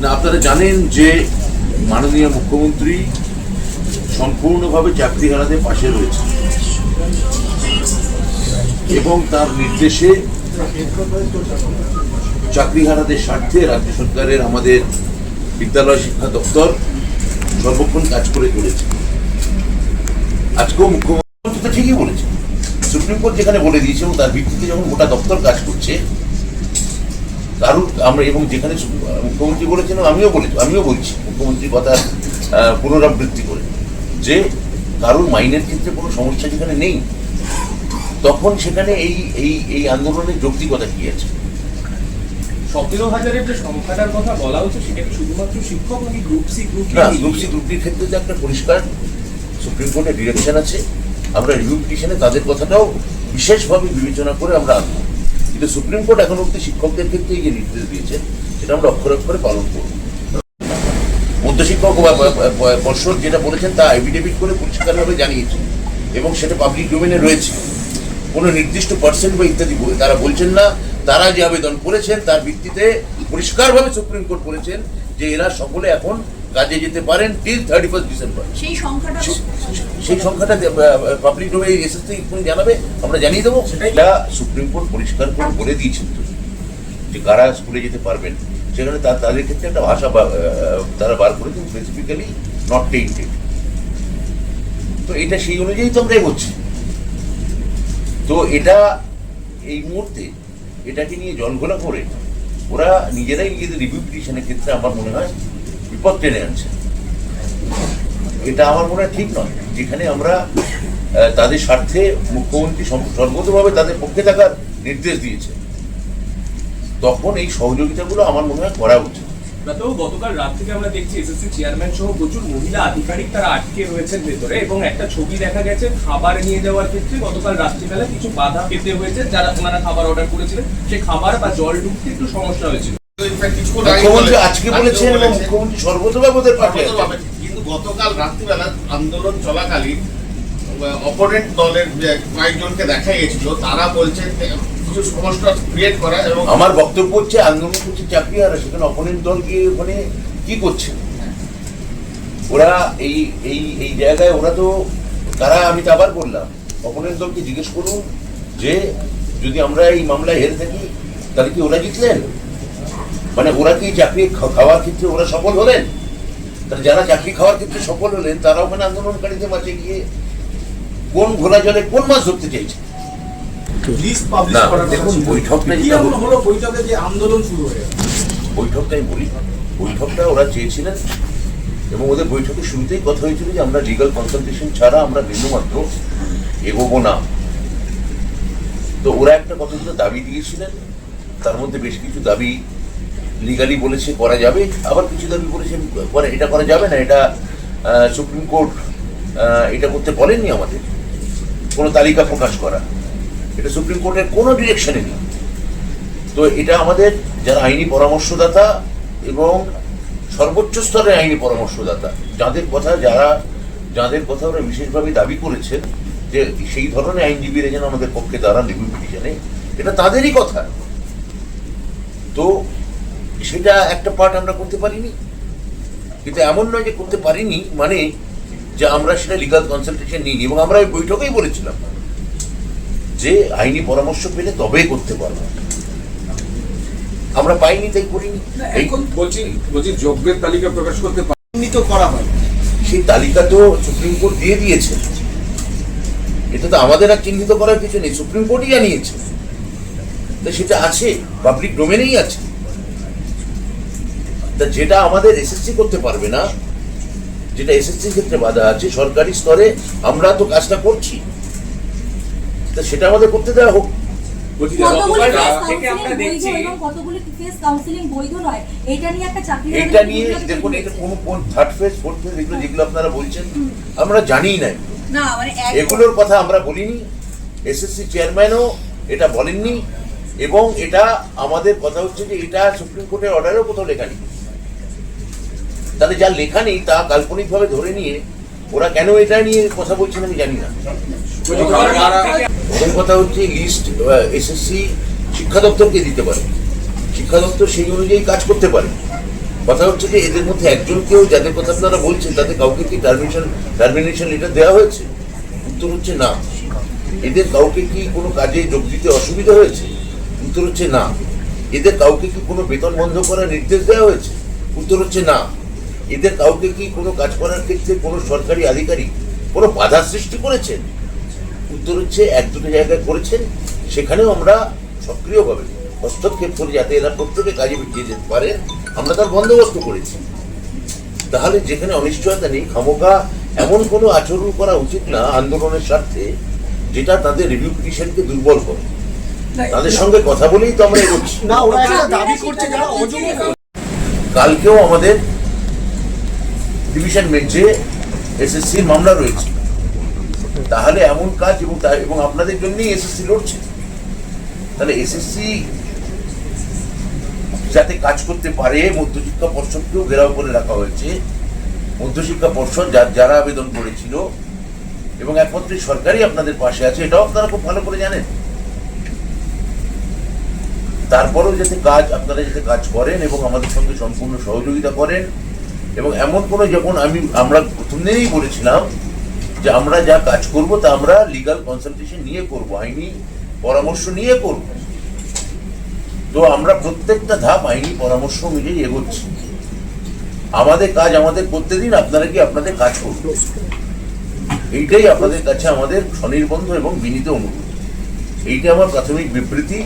না, আপনারা জানেন যে মাননীয় মুখ্যমন্ত্রী সম্পূর্ণভাবে চাকরি চাকরিহারাদের পাশে রয়েছে। এবং তার নির্দেশে চাকরি চাকরিহারাদের স্বার্থে রাজ্য সরকারের আমাদের বিদ্যালয় শিক্ষা দপ্তর সর্বক্ষণ কাজ করে চলেছে। আজকেও মুখ্যমন্ত্রী তো ঠিকই বলেছে। সুপ্রিম কোর্ট যেখানে বলে দিয়েছে এবং তার ভিত্তিতে যখন গোটা দপ্তর কাজ করছে কারণ আমরা এবং যেখানে মুখ্যমন্ত্রী বলেছেন আমিও বলেছি আমিও বলছি মুখ্যমন্ত্রী কথা পুনরাবৃত্তি করে যে কারোর মাইনের ক্ষেত্রে কোনো সমস্যা যেখানে নেই তখন সেখানে এই এই এই আন্দোলনের যৌক্তিকতা কি আছে? সতেরো হাজারের যে সংখ্যাটার কথা বলা হচ্ছে সেটা কি শুধুমাত্র শিক্ষক নাকি গ্রুপ সি গ্রুপ না গ্রুপ সি গ্রুপটির ক্ষেত্রে যে একটা পরিষ্কার সুপ্রিম কোর্টের ডিরেকশন আছে আমরা রিভিউ পিটিশনে তাদের কথাটাও বিশেষভাবে বিবেচনা করে আমরা আনব। কিন্তু সুপ্রিম কোর্ট এখন অব্দি শিক্ষকদের ক্ষেত্রে যে নির্দেশ দিয়েছেন সেটা আমরা অক্ষরে অক্ষরে পালন করব। মধ্যশিক্ষক পর্ষদ যেটা বলেছেন, তা এফিডেভিট করে পরিষ্কারভাবে জানিয়েছে এবং সেটা পাবলিক ডোমেনে রয়েছে। কোনো নির্দিষ্ট পার্সেন্ট বা ইত্যাদি তারা বলছেন না, তারা যে আবেদন করেছেন, তার ভিত্তিতে পরিষ্কারভাবে সুপ্রিম কোর্ট বলেছেন যে এরা সকলে এখন কাজে যেতে পারেন টিল থার্টি ফার্স্ট ডিসেম্বর সেই সংখ্যাটা সেই সংখ্যাটা পাবলিক ডোমে এসএসসি এক্ষুনি জানাবে আমরা জানিয়ে দেবো। এটা সুপ্রিম কোর্ট পরিষ্কার করে বলে দিয়েছেন তো। যে কারা স্কুলে যেতে পারবেন সেখানে তাদের ক্ষেত্রে একটা ভাষা তারা বার করেছেন স্পেসিফিক্যালি নট টেন্টেড তো এটা সেই অনুযায়ী তো আমরা এগোচ্ছি। তো এটা এই মুহূর্তে এটাকে নিয়ে জলঘোলা করে ওরা নিজেরাই নিজেদের রিভিউ পিটিশনের ক্ষেত্রে আমার মনে হয় বিপদ টেনে আনছে। এটা আমার মনে হয় ঠিক নয়। যেখানে আমরা তাদের স্বার্থে মুখ্যমন্ত্রী সর্বতভাবে তাদের পক্ষে থাকার নির্দেশ দিয়েছে। তখন এই সহযোগিতাগুলো আমার মনে হয় করা উচিত। তো গতকাল রাত থেকে আমরা দেখছি এসএসসি চেয়ারম্যান সহ প্রচুর মহিলা আধিকারিক তারা আটকে রয়েছেন ভেতরে এবং একটা ছবি দেখা গেছে খাবার নিয়ে যাওয়ার ক্ষেত্রে। গতকাল রাত্রিবেলা কিছু বাধা পেতে হয়েছে, যারা ওনারা খাবার অর্ডার করেছিলেন। সেই খাবার বা জল ঢুকতে একটু সমস্যা হয়েছিল। মুখ্যমন্ত্রী আজকে বলেছেন এবং মুখ্যমন্ত্রী কিন্তু গতকাল রাত্রিবেলা আন্দোলন চলাকালীন অপোনেন্ট দলের কয়েকজনকে দেখা তারা বলছেন কিছু সমস্যা ক্রিয়েট করা এবং আমার বক্তব্য হচ্ছে আন্দোলন করছে চাকরি আর সেখানে অপোনেন্ট দল গিয়ে ওখানে কি করছে? ওরা এই এই এই জায়গায় ওরা তো তারা আমি তো আবার বললাম অপোনেন্ট দলকে জিজ্ঞেস করুন যে যদি আমরা এই মামলায় হেরে থাকি তাহলে কি ওরা জিতলেন? মানে ওরা কি চাকরি খাওয়ার ক্ষেত্রে ওরা সফল হলেন? তাহলে যারা চাকরি খাওয়ার ক্ষেত্রে সফল হলেন তারা ওখানে আন্দোলনকারীদের মাঝে গিয়ে কোন ঘোলা জলে কোন মাছ ধরতে চাইছে? বৈঠকটাই বলি বৈঠকটা ওরা চেয়েছিলেন এবং ওদের বৈঠকের শুরুতেই কথা হয়েছিল যে আমরা লিগাল কনসালটেশন ছাড়া আমরা বিন্দুমাত্র এগোবো না। তো ওরা একটা কতগুলো দাবি দিয়েছিলেন তার মধ্যে বেশ কিছু দাবি লিগালি বলেছে করা যাবে, আবার কিছু দাবি বলেছে করে এটা করা যাবে না, এটা সুপ্রিম কোর্ট এটা করতে বলেননি আমাদের। কোনো তালিকা প্রকাশ করা। এটা সুপ্রিম কোর্টের কোনো ডিরেকশনে নেই। তো এটা আমাদের যারা আইনি পরামর্শদাতা এবং সর্বোচ্চ স্তরের আইনি পরামর্শদাতা, যাদের কথা যারা, যাদের কথা ওরা বিশেষভাবে দাবি করেছেন যে সেই ধরনের আইনজীবীরা যেন আমাদের পক্ষে দাঁড়ান রিভিউ পিটিশনে এটা তাদেরই কথা। তো সেটা একটা পার্ট আমরা করতে পারিনি। কিন্তু এমন নয় যে করতে পারিনি মানে যে আমরা সেটা লিগাল কনসালটেশন নিইনি। এবং আমরা ওই বৈঠকেই বলেছিলাম যে আইনি পরামর্শ পেলে তবেই করতে পারব। আমরা পাইনি তাই করিনি। এখন বলছি বলছি যোগ্যের তালিকা প্রকাশ করতে পার- চিহ্নিত করা হয় সেই তালিকা তো সুপ্রিম কোর্ট দিয়ে দিয়েছে। এটা তো আমাদের আর চিহ্নিত করার কিছু নেই। সুপ্রিম কোর্টই জানিয়েছে। তা সেটা আছে পাবলিক ডোমেনেই আছে। তা যেটা আমাদের এসএসসি করতে পারবে না যেটা এসএসসির ক্ষেত্রে বাধা আছে সরকারি স্তরে আমরা তো কাজটা করছি। তা সেটা আমাদের করতে দেওয়া হোক। এটা নিয়ে একটা চাকরি এটা নিয়ে দেখুন এটা কোন কোন থার্ড ফেজ ফোর্থ ফেজ এগুলো যেগুলো আপনারা বলছেন আমরা জানিই না মানে এগুলোর কথা আমরা বলিনি। এসএসসি চেয়ারম্যানও এটা বলেননি এবং এটা আমাদের কথা হচ্ছে যে এটা সুপ্রিম কোর্টের অর্ডারেও কোথাও লেখা নেই। তাহলে যা লেখা নেই তা কাল্পনিকভাবে ধরে নিয়ে ওরা কেন এটা নিয়ে কথা বলছেন আমি জানি না। প্রথম কথা হচ্ছে লিস্ট এসএসসি শিক্ষা দপ্তরকে দিতে পারে। শিক্ষা দপ্তর সেই অনুযায়ী কাজ করতে পারে। কথা হচ্ছে যে এদের মধ্যে একজনকেও যাদের কথা আপনারা বলছেন তাদের কাউকে কি টার্মিনেশন টার্মিনেশন লেটার দেওয়া হয়েছে? উত্তর হচ্ছে না। এদের কাউকে কি কোনো কাজে যোগ দিতে অসুবিধা হয়েছে? উত্তর হচ্ছে না। এদের কাউকে কি কোনো বেতন বন্ধ করার নির্দেশ দেওয়া হয়েছে? উত্তর হচ্ছে না। এদের কাউকে কি কোনো কাজ করার ক্ষেত্রে কোনো সরকারি আধিকারিক কোনো বাধা সৃষ্টি করেছেন? উত্তর হচ্ছে এক দুটো জায়গায় করেছেন। সেখানেও আমরা সক্রিয়ভাবে হস্তক্ষেপ করে যাতে এরা প্রত্যেকে কাজে বেরিয়ে যেতে পারে আমরা তার বন্দোবস্ত করেছি। তাহলে যেখানে অনিশ্চয়তা নেই খামোকা এমন কোনো আচরণ করা উচিত না আন্দোলনের স্বার্থে যেটা তাদের রিভিউ পিটিশনকে দুর্বল করে। তাদের সঙ্গে কথা বলেই তো আমরা এগোচ্ছি। না ওরা একটা দাবি করছে যারা অযোগ্য কালকেও আমাদের ডিভিশন বেঞ্চে এসএসসির মামলা রয়েছে। তাহলে এমন কাজ এবং এবং আপনাদের জন্যই এসএসসি লড়ছে। তাহলে এসএসসি যাতে কাজ করতে পারে, মধ্যশিক্ষা পর্ষদকেও ঘেরাও করে রাখা হয়েছে। মধ্যশিক্ষা পর্ষদ যারা আবেদন করেছিল এবং একমাত্র সরকারই আপনাদের পাশে আছে, এটাও আপনারা খুব ভালো করে জানেন। তারপরেও যাতে কাজ আপনারা যাতে কাজ করেন এবং আমাদের সঙ্গে সম্পূর্ণ সহযোগিতা করেন এবং এমন কোনো যখন আমি, আমরা প্রথম দিনেই বলেছিলাম যে আমরা যা কাজ করব তা আমরা লিগাল কনসালটেশন নিয়ে করব, আইনি পরামর্শ নিয়ে করব। তো আমরা প্রত্যেকটা ধাপ আইনি পরামর্শ অনুযায়ী এগোচ্ছি। আমাদের কাজ আমাদের করতে দিন আপনারা কি আপনাদের কাজ করুন এইটাই আপনাদের কাছে আমাদের স্বনির্বন্ধ এবং বিনীত অনুরোধ। এইটা আমার প্রাথমিক বিবৃতি।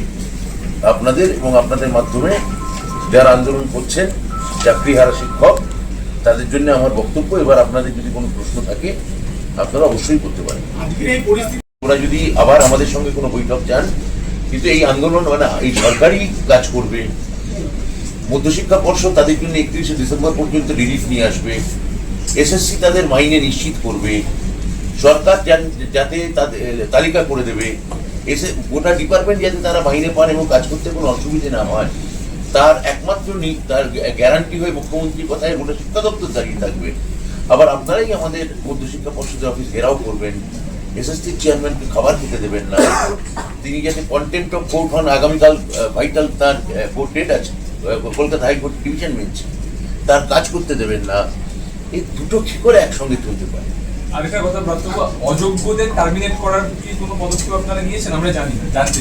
আপনাদের এবং আপনাদের মাধ্যমে যারা আন্দোলন করছেন, চাকরিহারা শিক্ষক তাদের জন্য আমার বক্তব্য। এবার আপনাদের যদি কোনো প্রশ্ন থাকে আপনারা অবশ্যই করতে পারেন। ওরা যদি আবার আমাদের সঙ্গে কোনো বৈঠক চান কিন্তু এই আন্দোলন মানে এই সরকারই কাজ করবে। মধ্যশিক্ষা পর্ষদ তাদের জন্য একত্রিশে ডিসেম্বর পর্যন্ত রিলিফ নিয়ে আসবে। এসএসসি তাদের মাইনে নিশ্চিত করবে। সরকার যাতে তাদের তালিকা করে দেবে। এসে গোটা ডিপার্টমেন্ট যাতে তারা মাইনে পান এবং কাজ করতে কোনো অসুবিধে না হয়। তার একমাত্র তার গ্যারান্টি হয়ে মুখ্যমন্ত্রীর কথায় গোটা শিক্ষা দপ্তর দাঁড়িয়ে থাকবে। আবার আপনারাই আমাদের মধ্যশিক্ষা পর্ষদের অফিস ঘেরাও করবেন এসএসসি চেয়ারম্যানকে খাবার খেতে দেবেন না, তিনি যাতে কন্টেন্ট অফ কোর্ট হন, আগামীকাল ভাইটাল তার কোর্ট ডেট আছে কলকাতা হাইকোর্ট ডিভিশন বেঞ্চে তার কাজ করতে দেবেন না, এই দুটো কি করে একসঙ্গে চলতে পারে? আরেকটা কথা অযোগ্যদের টার্মিনেট করার কি কোনো পদক্ষেপ আপনারা নিয়েছেন? আমরা জানি না, জানতে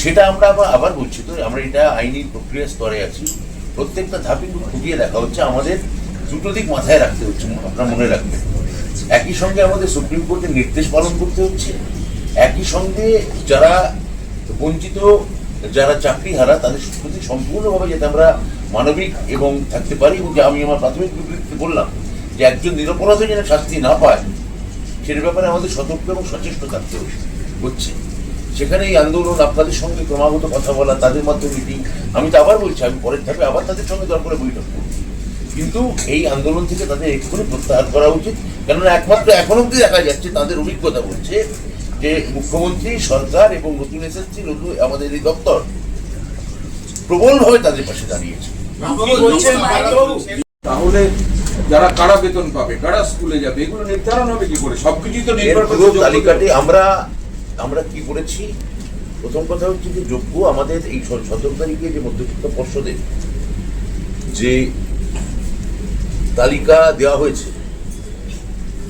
সেটা আমরা আবার আবার বলছি তো, আমরা এটা আইনি প্রক্রিয়া স্তরে আছি। প্রত্যেকটা ধাপে খুঁটিয়ে দেখা হচ্ছে। আমাদের দুটো দিক মাথায় রাখতে হচ্ছে, আপনার মনে রাখবেন। একই সঙ্গে আমাদের সুপ্রিম কোর্টের নির্দেশ পালন করতে হচ্ছে। একই সঙ্গে যারা বঞ্চিত, যারা চাকরি হারা তাদের প্রতি সম্পূর্ণভাবে যাতে আমরা মানবিক এবং থাকতে পারি এবং আমি আমার প্রাথমিক বিবৃতিতে বললাম যে একজন নিরপরাধ যেন শাস্তি না পায়, সেটার ব্যাপারে আমাদের সতর্ক এবং সচেষ্ট থাকতে হচ্ছে। সেখানে এই আন্দোলন আপনাদের সঙ্গে ক্রমাগত কথা বলা তাদের মাধ্যমে মিটিং আমি তো আবার বলছি আমি পরের ধাপে আবার তাদের সঙ্গে দরকারে বৈঠক করব। কিন্তু এই আন্দোলন থেকে তাদের এক্ষুনি প্রত্যাহার করা উচিত। কেননা একমাত্র এখন অব্দি দেখা যাচ্ছে তাদের অভিজ্ঞতা বলছে যে মুখ্যমন্ত্রী সরকার এবং নতুন এসএসসি নতুন আমাদের এই দপ্তর প্রবলভাবে তাদের পাশে দাঁড়িয়েছে। তাহলে যারা কারা বেতন পাবে কারা স্কুলে যাবে এগুলো নির্ধারণ হবে কি করে? সবকিছুই তো নির্ভর তালিকাটি আমরা আমরা কি করেছি? প্রথম কথা হচ্ছে যে যোগ্য আমাদের এই সতেরো তারিখে যে মধ্যশিক্ষা পর্ষদের যে তালিকা দেওয়া হয়েছে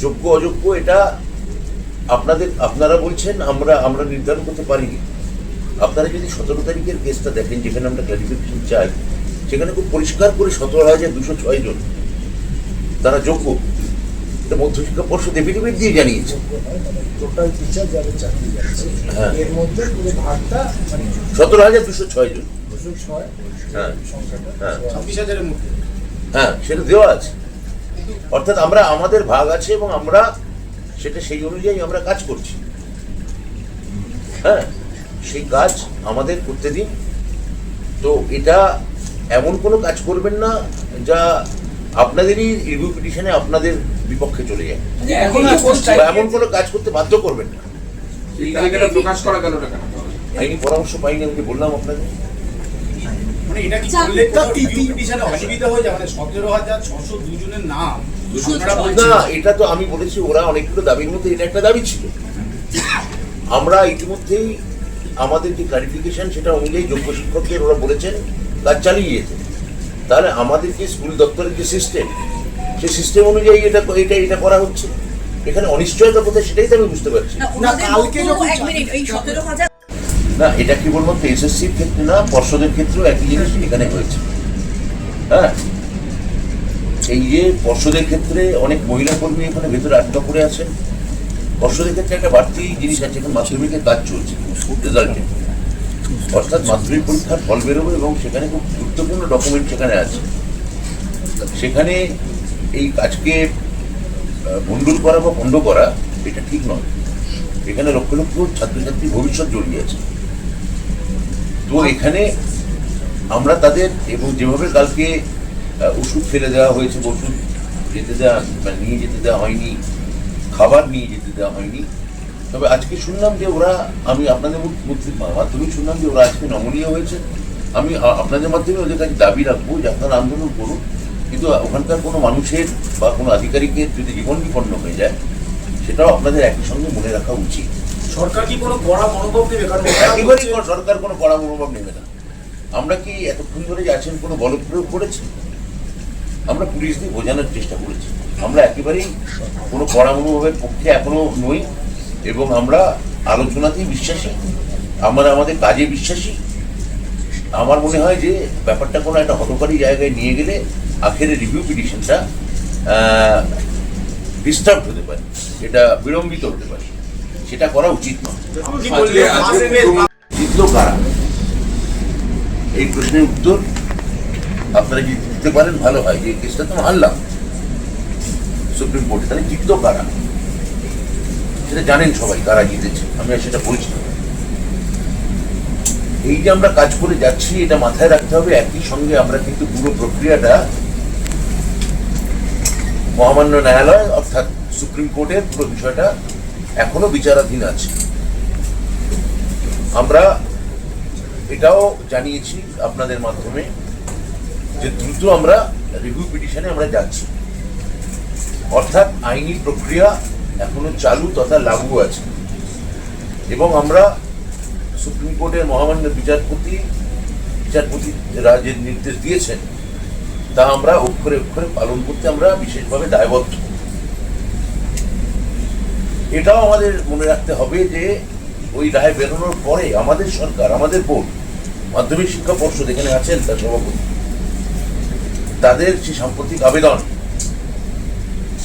যোগ্য অযোগ্য এটা আপনাদের, আপনারা বলছেন, আমরা আমরা নির্ধারণ করতে পারিনি। আপনারা যদি সতেরো তারিখের কেসটা দেখেন, যেখানে আমরা ক্লারিফিকেশন চাই, সেখানে খুব পরিষ্কার করে সতেরো হাজার দুশো ছয় জন, তারা যোগ্য এটা মধ্যশিক্ষা পর্ষদ এফিডেভিট দিয়ে জানিয়েছে। টোটাল টিচার যাদের চাকরি যাচ্ছে হ্যাঁ। এর মধ্যে পুরো ভাগটা মানে সতেরো হাজার দুশো ছয় জন। দুশো ছয় হ্যাঁ। হ্যাঁ। ছাব্বিশ হাজারের মধ্যে। হ্যাঁ সেটা দেওয়া আছে। অর্থাৎ আমরা আমাদের ভাগ আছে এবং আমরা সেটা সেই অনুযায়ী আমরা কাজ করছি। হ্যাঁ সেই কাজ আমাদের করতে দিন। তো এটা এমন কোনো কাজ করবেন না যা আপনাদেরই রিভিউ পিটিশনে আপনাদের বিপক্ষে চলে যায়। বা এমন কোনো কাজ করতে বাধ্য করবেন না। এই প্রকাশ করা গেল না আইনি পরামর্শ পাইনি আমি বললাম আপনাদের মানে হয়ে যায়? মানে না এটা তো আমি বলেছি ওরা অনেকগুলো দাবির মধ্যে এটা একটা দাবি ছিল। আমরা ইতিমধ্যেই আমাদের যে ক্লারিফিকেশন সেটা অনুযায়ী যোগ্য শিক্ষকদের ওরা বলেছেন কাজ চালিয়ে যেতে। তাহলে আমাদের যে স্কুল দপ্তরের যে সিস্টেম সেই সিস্টেম অনুযায়ী এটা এটা এটা করা হচ্ছে এখানে অনিশ্চয়তা কোথায় সেটাই তো আমি বুঝতে পারছি। না, কালকে যখন এক মিনিট এই সতেরো হাজার না এটা কেবলমাত্র এসএসসির ক্ষেত্রে না পর্ষদের ক্ষেত্রেও একই জিনিস এখানে হয়েছে। হ্যাঁ? এই যে পর্ষদের ক্ষেত্রে অনেক মহিলা কর্মী এখানে ভেতরে আটকা পড়ে আছেন। পর্ষদের ক্ষেত্রে একটা বাড়তি জিনিস আছে এখন মাধ্যমিকের কাজ চলছে রেজাল্টে অর্থাৎ মাধ্যমিক পরীক্ষার ফল বেরোবে এবং সেখানে খুব গুরুত্বপূর্ণ ডকুমেন্ট সেখানে আছে। সেখানে এই কাজকে ভণ্ডুল করা বা ভণ্ড করা, এটা ঠিক নয়। এখানে লক্ষ লক্ষ ছাত্রছাত্রী ভবিষ্যৎ জড়িয়ে আছে। তো এখানে আমরা তাদের, এবং যেভাবে কালকে ওষুধ ফেলে দেওয়া হয়েছে ওষুধ যেতে দেওয়া নিয়ে যেতে দেওয়া হয়নি, খাবার নিয়ে যেতে দেওয়া হয়নি, তবে আজকে শুনলাম যে ওরা, আমি আপনাদের মাধ্যমে শুনলাম যে ওরা আজকে নমনীয় হয়েছে। আমি আপনাদের মাধ্যমে ওদের কাছে দাবি রাখব যে আপনারা আন্দোলন করুন। কিন্তু ওখানকার কোনো মানুষের বা কোনো আধিকারিকের যদি জীবন বিপন্ন হয়ে যায় সেটাও আপনাদের একই সঙ্গে মনে রাখা উচিত। সরকার কি কোনো কড়া মনোভাব নেবে? কারণ একেবারেই সরকার কোনো কড়া মনোভাব নেবে না। আমরা কি এতক্ষণ ধরে আছেন কোনো বল প্রয়োগ করেছি? আমরা পুলিশ দিয়ে বোঝানোর চেষ্টা করেছি। আমরা একেবারেই কোনো কড়া মনোভাবের পক্ষে এখনও নই এবং আমরা আলোচনাতেই বিশ্বাসী। আমরা আমাদের কাজে বিশ্বাসী। আমার মনে হয় যে ব্যাপারটা কোনো একটা হতকারী জায়গায় নিয়ে গেলে আখেরে রিভিউ পিটিশনটা ডিস্টার্ব হতে পারে এটা বিলম্বিত হতে পারে সেটা করা উচিত নয়। জিতলো কারা? এই প্রশ্নের উত্তর আপনারা যদি দিতে পারেন ভালো হয় যে কেসটা তো হারলাম সুপ্রিম কোর্টে তাহলে জিতলো কারা? সেটা জানেন সবাই কারা জিতেছে আমি আর সেটা বলছি না। এই যে আমরা কাজ করে যাচ্ছি এটা মাথায় রাখতে হবে একই সঙ্গে আমরা কিন্তু পুরো প্রক্রিয়াটা মহামান্য ন্যায়ালয়, অর্থাৎ সুপ্রিম কোর্টের পুরো বিষয়টা এখনও বিচারাধীন আছে। আমরা এটাও জানিয়েছি আপনাদের মাধ্যমে যে দ্রুত আমরা রিভিউ পিটিশনে আমরা যাচ্ছি। অর্থাৎ আইনি প্রক্রিয়া এখনও চালু তথা লাগু আছে। এবং আমরা সুপ্রিম কোর্টের মহামান্য বিচারপতি বিচারপতি যে নির্দেশ দিয়েছেন তা আমরা অক্ষরে অক্ষরে পালন করতে আমরা বিশেষভাবে দায়বদ্ধ। এটাও আমাদের মনে রাখতে হবে যে ওই রায় বেরোনোর পরে আমাদের সরকার, আমাদের বোর্ড, মাধ্যমিক শিক্ষা পর্ষদ এখানে আছেন তার সভাপতি। তাদের যে সাম্প্রতিক আবেদন,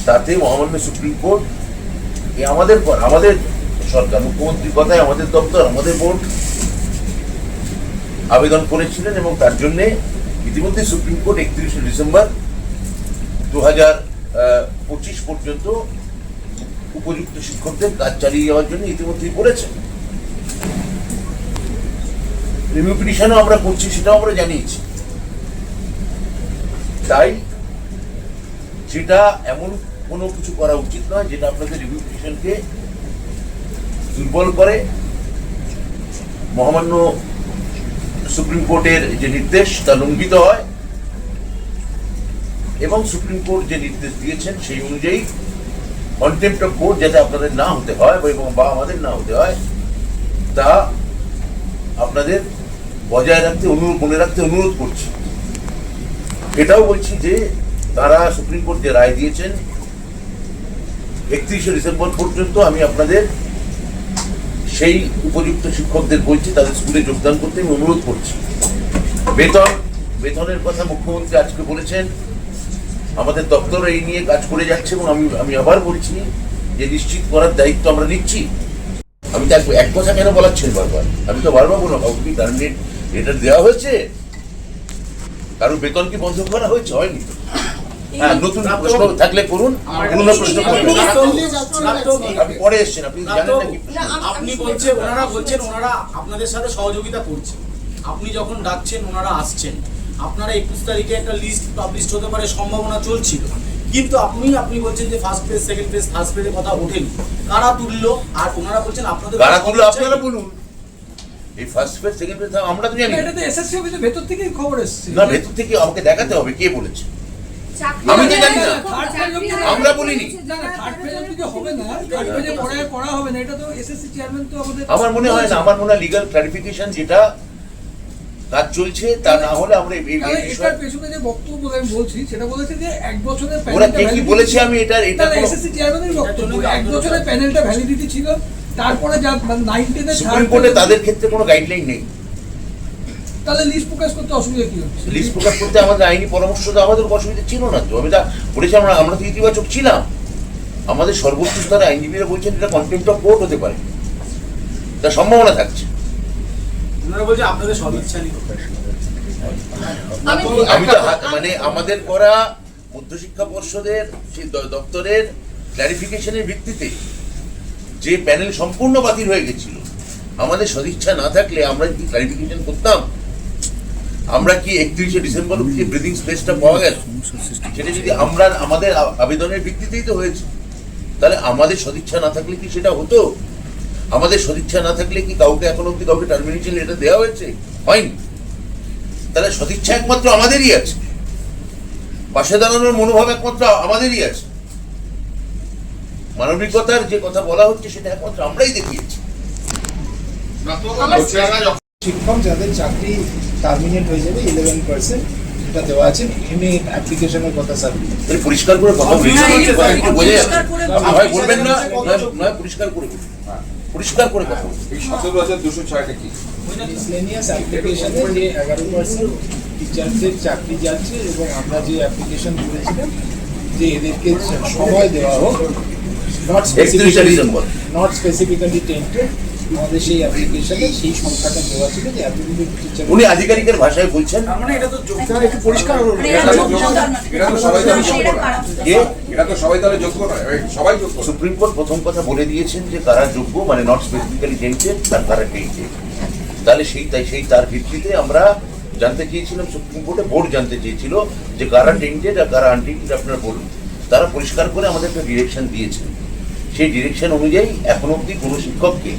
তাতে মহামান্য সুপ্রিম কোর্ট, এ আমাদের পর, আমাদের সরকার, মুখ্যমন্ত্রীর কথায় আমাদের দপ্তর, আমাদের বোর্ড আবেদন করেছিলেন এবং তার জন্যে ইতিমধ্যে সুপ্রিম কোর্ট একত্রিশে ডিসেম্বর দু হাজার পঁচিশ পর্যন্ত উপযুক্ত শিক্ষকদের কাজ চালিয়ে যাওয়ার জন্য ইতিমধ্যেই বলেছেন রিভিউ পিটিশনও আমরা করছি, সেটাও আমরা জানিয়েছি। তাই সেটা এমন কোনো কিছু করা উচিত নয় যেটা আপনাদের রিভিউ পিটিশনকে দুর্বল করে। মহামান্য সুপ্রিম কোর্টের যে নির্দেশ, তা লঙ্ঘিত হয়। এবং সুপ্রিম কোর্ট যে নির্দেশ দিয়েছেন, সেই অনুযায়ী কন্টেম্প্ট অফ কোর্ট যাতে আপনাদের না হতে হয় এবং বা আমাদের না হতে হয়, তা আপনাদের বজায় রাখতে, অনুরোধ, মনে রাখতে অনুরোধ করছি। এটাও বলছি যে, তারা সুপ্রিম কোর্ট যে রায় দিয়েছেন, একত্রিশে ডিসেম্বর পর্যন্ত আমি আপনাদের সেই উপযুক্ত শিক্ষকদের বলছি তাদের স্কুলে যোগদান করতে আমি অনুরোধ করছি। বেতন, বেতনের কথা মুখ্যমন্ত্রী আজকে বলেছেন। আমাদের দপ্তর এই নিয়ে কাজ করে যাচ্ছে এবং আমি আমি আবার বলছি যে নিশ্চিত করার দায়িত্ব আমরা নিচ্ছি। আমি তো এক- কথা কেন বলাচ্ছেন বারবার? আমি তো বারবার বললাম কাউকে কি কারেন্ট লেটার দেওয়া হয়েছে? কারোর বেতন কি বন্ধ করা হয়েছে? হয়নি। হ্যাঁ নতুন প্রশ্ন থাকলে করুন পুরনো প্রশ্ন আপনি পরে এসছেন আপনি জানেন নাকি আপনি বলছেন ওনারা বলছেন ওনারা আপনাদের সাথে সহযোগিতা করছেন আপনি যখন ডাকছেন ওনারা আসছেন। আপনারা একুশ তারিখে একটা লিস্ট পাবলিশ হতে পারে সম্ভাবনা চলছিল। কিন্তু আপনি আপনি বলছেন যে first page second page third পেজের কথা ওঠেনি। কারা তুললো? আর ওনারা বলছেন আপনাদের কারা তুললো আপনারা বলুন। এই ফার্স্ট ফেজ সেকেন্ড ফেজ আমরা তো জানি এটা তো এসএসসি অফিসের ভেতর থেকেই খবর এসেছে। না ভেতর থেকে আমাকে দেখাতে হবে কে বলেছে। আমি তো জানি না। আমরা বলিনি। না না থার্ড পেজ অব্দি হবে না। থার্ড পেজে পড়া করা হবে না। এটা তো এসএসসি চেয়ারম্যান তো আমাদের আমার মনে হয় না আমার মনে হয় লিগাল ক্লারিফিকেশন যেটা কাজ চলছে তা না হলে আমরা এই- বিষয়ে পেছনে যে বক্তব্য আমি বলছি সেটা বলেছে যে এক বছরের ওরা কে কি বলেছে আমি এটা এটা এসএসসি চেয়ারম্যানের বক্তব্য এক বছরের প্যানেলটা ভ্যালিডিটি ছিল। তারপরে যা নাইন টেনের সুপ্রিম কোর্টে তাদের ক্ষেত্রে কোনো গাইডলাইন নেই। তাহলে লিস্ট প্রকাশ করতে অসুবিধা কি হচ্ছে? লিস্ট প্রকাশ করতে আমাদের আইনি পরামর্শ দেওয়া আমাদের অসুবিধা ছিল না। তো আমি যা বলেছি আমরা আমরা তো ইতিবাচক ছিলাম। আমাদের সর্বোচ্চ স্তরে আইনজীবীরা বলছেন এটা কন্টেম্প অফ কোর্ট হতে পারে। তার সম্ভাবনা থাকছে। আমি তো মানে আমাদের করা মধ্যশিক্ষা পর্ষদের সেই দপ্তরের ক্লারিফিকেশনের ভিত্তিতে যে প্যানেল সম্পূর্ণ বাতিল হয়ে গেছিল আমাদের সদিচ্ছা না থাকলে আমরা কি ক্লারিফিকেশন করতাম আমরা কি একত্রিশে ডিসেম্বর অব্দি ব্রিদিং স্পেসটা পাওয়া গেল সেটা যদি আমরা আমাদের আবেদনের ভিত্তিতেই তো হয়েছে তাহলে আমাদের সদিচ্ছা না থাকলে কি সেটা হতো? আমাদের সদিচ্ছা না থাকলে কি কাউকে এখন অব্দি কাউকে টার্মিনেশন লেটার দেওয়া হয়েছে? হয়নি। তাহলে সদিচ্ছা একমাত্র আমাদেরই আছে। পাশে দাঁড়ানোর মনোভাব একমাত্র আমাদেরই আছে। মানবিকতার যে কথা বলা হচ্ছে সেটা একমাত্র আমরাই দেখিয়েছি। শিক্ষক যাদের চাকরি টার্মিনেট হয়ে যাবে ইলেভেন পার্সেন্ট এটা দেওয়া আছে এমনি অ্যাপ্লিকেশনের কথা স্যার তাহলে পরিষ্কার করে কথা বলি হ্যাঁ, এই যে একটু বোঝা যাবে। পরিষ্কার করে না বলবেন না নয়- নয় পরিষ্কার করে পরিষ্কার করে কথা এই সতেরো হাজার দুশো ছয়টা কি? মিসলেনিয়াস অ্যাপ্লিকেশনে যে এগারো পার্সেন্ট টিচারদের চাকরি যাচ্ছে এবং আমরা যে অ্যাপ্লিকেশন করেছিলাম যে এদেরকে সময় দেওয়া হোক not December. Not specifically tainted আমাদের সেই অ্যাপ্লিকেশনে সেই সংখ্যাটা দেওয়া ছিল যে এতগুলো টিচার উনি আধিকারিকের ভাষায় বলছেন তার মানে এটা তো যোগ্য স্যার একটু পরিষ্কার হলো এটা তো যোগ্য যোগ্য- তার। এটা তো সবাই তাহলে যোগ্য এটা না। খারাপ। তো সবাই তাহলে যোগ্য নয় এই সবাই যোগ্য না। সুপ্রিম কোর্ট প্রথম কথা বলে দিয়েছেন যে কারা যোগ্য মানে নট স্পেসিফিক্যালি টেন্টেড আর কারা টেন্টেড তাহলে সেই তাই সেই তার ভিত্তিতে আমরা জানতে চেয়েছিলাম সুপ্রিম কোর্টে বোর্ড জানতে চেয়েছিল যে কারা টেন্টেড আর কারা আনটেন্টেড আপনারা বলুন তারা পরিষ্কার করে আমাদের একটা ডিরেকশন দিয়েছেন সেই ডিরেকশন অনুযায়ী এখন অবধি কোনো শিক্ষককে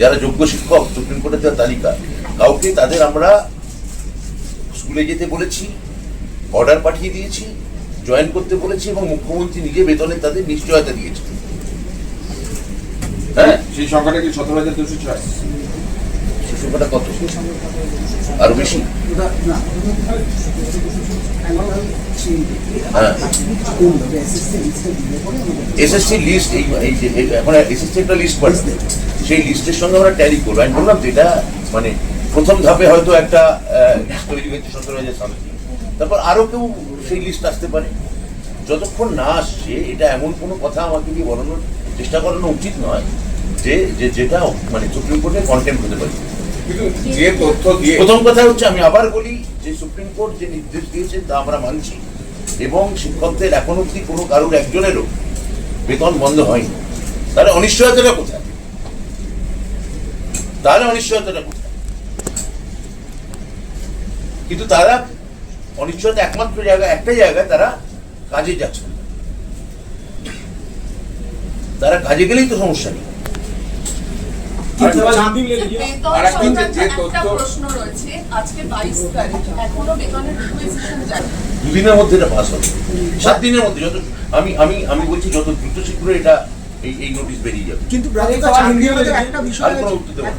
যারা যোগ্য শিক্ষক সুপ্রিম কোর্টের দেওয়া তালিকা কাউকে তাদের আমরা স্কুলে যেতে বলেছি অর্ডার পাঠিয়ে দিয়েছি জয়েন করতে বলেছি এবং মুখ্যমন্ত্রী নিজে বেতনে তাদের নিশ্চয়তা দিয়েছে হ্যাঁ? সেই সংখ্যাটা কি সতেরো হাজার দুশো ছয়? শিশুকাটা কত? আরও বেশি? হ্যাঁ। এসএসসি লিস্ট এই এখন এসএসসি একটা লিস্ট পাঠাবে সেই লিস্টের সঙ্গে আমরা ট্যালি করব। আমি বললাম যেটা মানে প্রথম ধাপে হয়তো একটা তৈরি হয়েছে সতেরো হাজার সামথিং তারপর আরও কেউ সেই লিস্ট আসতে পারে। যতক্ষণ না আসছে এটা এমন কোনো কথা আমাকে দিয়ে বলানোর চেষ্টা করানো উচিত নয় যে যে যেটা মানে সুপ্রিম কোর্টে কন্টেম্প হতে পারে। কিন্তু যে তথ্য দিয়ে প্রথম কথা হচ্ছে আমি আবার বলি যে সুপ্রিম কোর্ট যে নির্দেশ দিয়েছে তা আমরা মানছি। এবং শিক্ষকদের এখন অব্দি কোনো কারোর একজনেরও বেতন বন্ধ হয়নি। তাহলে অনিশ্চয়তাটা কোথায়? তাহলে অনিশ্চয়তাটা কোথায় কিন্তু তারা অনিশ্চয়তা একমাত্র জায়গা একটা জায়গায় তারা কাজে যাচ্ছে না। তারা কাজে গেলেই তো সমস্যা নেই। দুদিনের মধ্যে এটা পাস হবে। সাত দিনের মধ্যে যত আমি আমি আমি বলছি যত দ্রুত শীঘ্র এটা এই এই নোটিশ বেরিয়ে যাবে। কিন্তু আর বিষয় কোনো উত্তর দেবো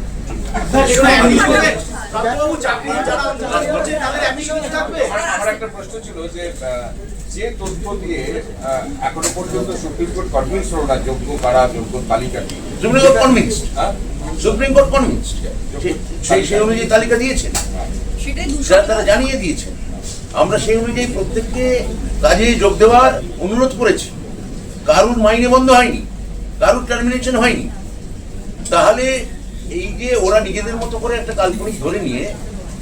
আমার একটা প্রশ্ন ছিল যে যে তথ্য দিয়ে এখনও পর্যন্ত সুপ্রিম কোর্ট কনভিন্স হলো না যোগ্য কারা যোগ্য তালিকাটি সুপ্রিম কোর্ট হ্যাঁ? সুপ্রিম কোর্ট কনভিন্সড সেই সেই অনুযায়ী তালিকা দিয়েছেন? সেটা তারা জানিয়ে দিয়েছেন। আমরা সেই অনুযায়ী প্রত্যেককে কাজে যোগ দেওয়ার অনুরোধ করেছি। কারুর মাইনে বন্ধ হয়নি কারুর টার্মিনেশন হয়নি। তাহলে এই যে ওরা নিজেদের মতো করে একটা কাল্পনিক ধরে নিয়ে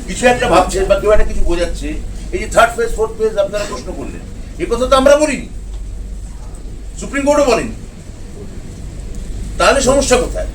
কিছু একটা ভাবছেন বা কেউ একটা কিছু বোঝাচ্ছে, এই যে থার্ড ফেজ ফোর্থ ফেজ আপনারা প্রশ্ন করলেন, এ কথা তো আমরা বলিনি। সুপ্রিম কোর্টও বলেনি। তাহলে সমস্যা কোথায়?